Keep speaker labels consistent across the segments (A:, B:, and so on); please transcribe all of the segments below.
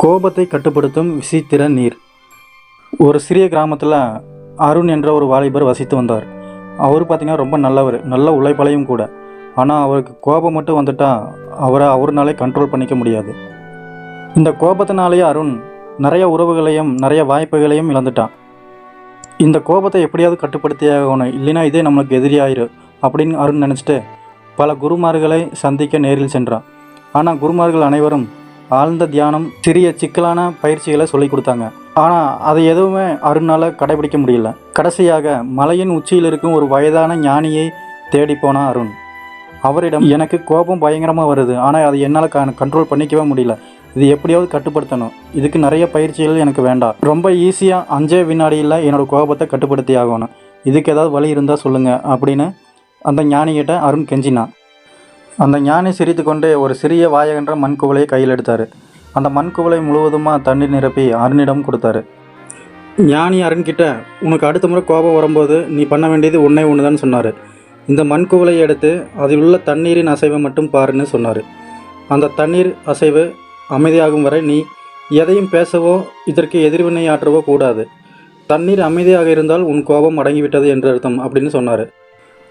A: கோபத்தை கட்டுப்படுத்தும் விசித்திர நீர். ஒரு சிறிய கிராமத்தில் அருண் என்ற ஒரு வாலிபர் வசித்து வந்தார். அவர் பார்த்திங்கன்னா ரொம்ப நல்லவர். நல்ல உழைப்பாளையும் கூட. ஆனால் அவருக்கு கோபம் மட்டும் வந்துட்டால் அவரை அவர்னாலே கண்ட்ரோல் பண்ணிக்க முடியாது. இந்த கோபத்தினாலேயே அருண் நிறைய உறவுகளையும் நிறைய வாய்ப்புகளையும் இழந்துட்டான் இந்த கோபத்தை எப்படியாவது கட்டுப்படுத்தி ஆகணும். இல்லைன்னா இதே நம்மளுக்கு எதிரியாயிரும் அப்படின்னு அருண் நினச்சிட்டு பல குருமார்களை சந்திக்க நேரில் சென்றான். ஆனால் குருமார்கள் அனைவரும் ஆழ்ந்த தியானம் சிறிய சிக்கலான பயிற்சிகளை சொல்லி கொடுத்தாங்க. ஆனால் அதை எதுவுமே அருணால் கடைபிடிக்க முடியல. கடைசியாக மலையின் உச்சியில் இருக்கும் ஒரு வயதான ஞானியை தேடி போனான் அருண். அவரிடம் எனக்கு கோபம் பயங்கரமாக வருது. ஆனால் அதை என்னால் கண்ட்ரோல் பண்ணிக்கவே முடியல. இது எப்படியாவது கட்டுப்படுத்தணும். இதுக்கு நிறைய பயிற்சிகள் எனக்கு வேண்டாம். ரொம்ப ஈஸியாக அஞ்சே வினாடியில் என்னோடய கோபத்தை கட்டுப்படுத்தி ஆகணும். இதுக்கு ஏதாவது வழி இருந்தால் சொல்லுங்கள் அப்படின்னு அந்த ஞானிகிட்ட அருண் கெஞ்சினான். அந்த ஞானி சிரித்து கொண்டே ஒரு சிறிய வாயகன்ற மண் குவளையை கையில் எடுத்தார். அந்த மண் குவளை முழுவதுமாக தண்ணீர் நிரப்பி அருணிடம் கொடுத்தாரு. ஞானி அருண்கிட்ட உனக்கு அடுத்த முறை கோபம் வரும்போது நீ பண்ண வேண்டியது ஒன்றே ஒன்று தான் சொன்னார். இந்த மண் குவளையை எடுத்து அதில் உள்ள தண்ணீரின் அசைவை மட்டும் பாருன்னு சொன்னார். அந்த தண்ணீர் அசைவு அமைதியாகும் வரை நீ எதையும் பேசவோ இதற்கு எதிர்வினை ஆற்றவோ கூடாது. தண்ணீர் அமைதியாக இருந்தால் உன் கோபம் அடங்கிவிட்டது என்று அர்த்தம் அப்படின்னு சொன்னார்.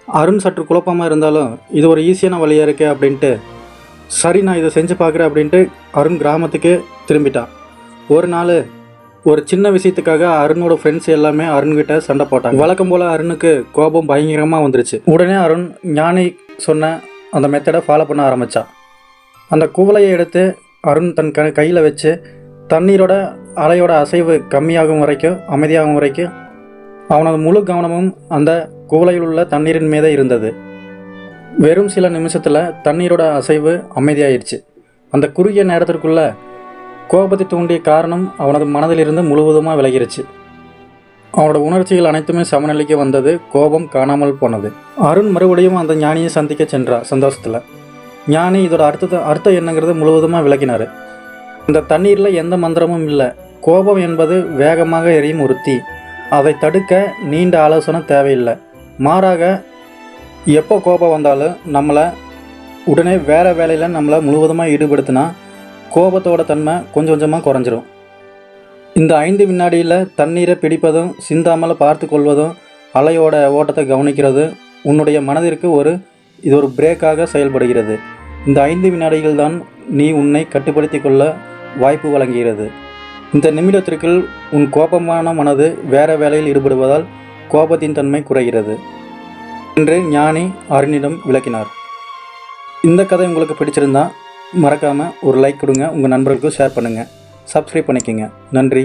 A: அருண் சற்று குழப்பமாக இருந்தாலும் இது ஒரு ஈஸியான வழியாக இருக்கே அப்படின்ட்டு சரி நான் இதை செஞ்சு பார்க்குறேன் அப்படின்ட்டு அருண் கிராமத்துக்கே திரும்பிட்டான் ஒரு நாள் ஒரு சின்ன விஷயத்துக்காக அருணோட ஃப்ரெண்ட்ஸ் எல்லாமே அருண்கிட்ட சண்டை போட்டாங்க. வழக்கம் போல் அருணுக்கு கோபம் பயங்கரமாக வந்துருச்சு. உடனே அருண் ஞானி சொன்ன அந்த மெத்தடை ஃபாலோ பண்ண ஆரம்பித்தான் அந்த கூவலையை எடுத்து அருண் தன் க கையில் வச்சு தண்ணீரோட அலையோட அசைவு கம்மியாகும் வரைக்கும் அமைதியாகும் வரைக்கும் அவனது முழு கவனமும் அந்த குவளையில் உள்ள தண்ணீரின் மீதே இருந்தது. வெறும் சில நிமிஷத்தில் தண்ணீரோட அசைவு அமைதியாயிருச்சு அந்த குறுகிய நேரத்திற்குள்ள கோபத்தை தூண்டிய காரணம் அவனது மனதிலிருந்து முழுவதுமாக விலகிருச்சு. அவனோட உணர்ச்சிகள் அனைத்துமே சமநிலைக்கு வந்தது கோபம் காணாமல் போனது. அருண் மறுபடியும் அந்த ஞானியை சந்திக்க சென்றார் சந்தோஷத்தில். ஞானி இதோட அர்த்தத்தை அர்த்தம் என்னங்கிறத முழுவதுமாக விளக்கினார். இந்த தண்ணீரில் எந்த மந்திரமும் இல்லை. கோபம் என்பது வேகமாக எரியும் ஒரு தீ. அதை தடுக்க நீண்ட ஆலோசனை தேவையில்லை. மாறாக எப்போ கோபம் வந்தாலும் நம்மளை உடனே வேறு வேலையில் நம்மளை முழுவதுமாக ஈடுபடுத்தினா கோபத்தோட தன்மை கொஞ்சம் கொஞ்சமாக குறைஞ்சிரும். இந்த ஐந்து வினாடியில் தண்ணீரை பிடிப்பதும் சிந்தாமல் பார்த்து கொள்வதும் அலையோட ஓட்டத்தை கவனிக்கிறது உன்னுடைய மனதிற்கு ஒரு இது ஒரு பிரேக்காக செயல்படுகிறது. இந்த ஐந்து வினாடிகள் தான் நீ உன்னை கட்டுப்படுத்தி கொள்ள வாய்ப்பு வழங்குகிறது. இந்த நிமிடத்திற்குள் உன் கோபமான மனது வேறு வேலையில் ஈடுபடுவதால் கோபத்தின் தன்மை குறைகிறது என்று ஞானி அருணிடம் விளக்கினார். இந்த கதை உங்களுக்கு பிடிச்சிருந்தா மறக்காமல் ஒரு லைக் கொடுங்க உங்கள் நண்பர்களுக்கும் ஷேர் பண்ணுங்கள் சப்ஸ்கிரைப் பண்ணிக்கோங்க. நன்றி.